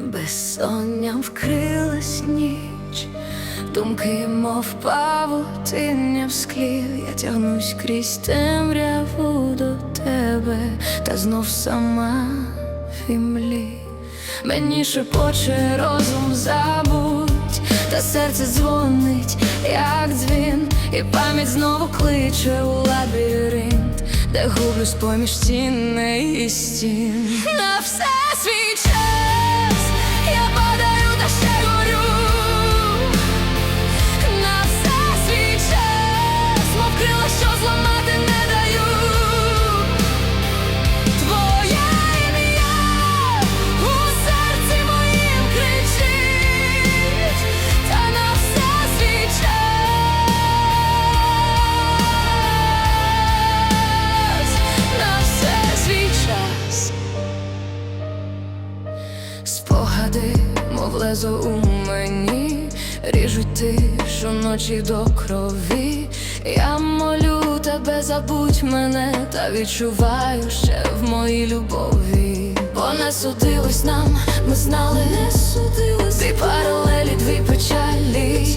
Безсонням вкрилась ніч, думки, мов павутиння в склі, я тягнусь крізь темряву до тебе, та знов сама в імлі. Мені шепоче розум забудь, та серце дзвонить, як дзвін, і пам'ять знову кличе у лабіринт, де гублюсь поміж стіни і стін. На все свій час крила, що зламати не даю. Твоє ім'я у серці моїм кричить, та на все свій на все свій час. Спогади, мов лезо у мені, ріжуть тишу ночі до крові. Я молю тебе, забудь мене, та відчуваю ще в моїй любові. Бо не судилось нам, ми знали, не судилось Ти паралелі, дві печалі,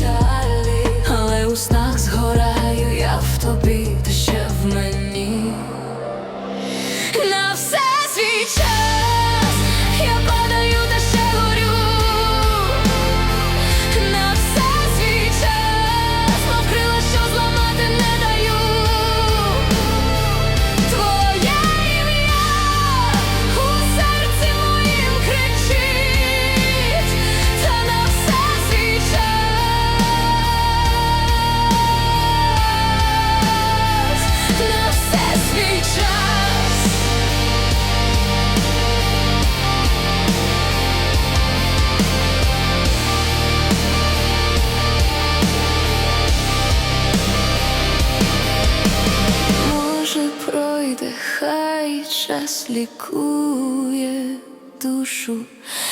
хай час лікує душу,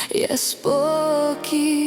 я спокій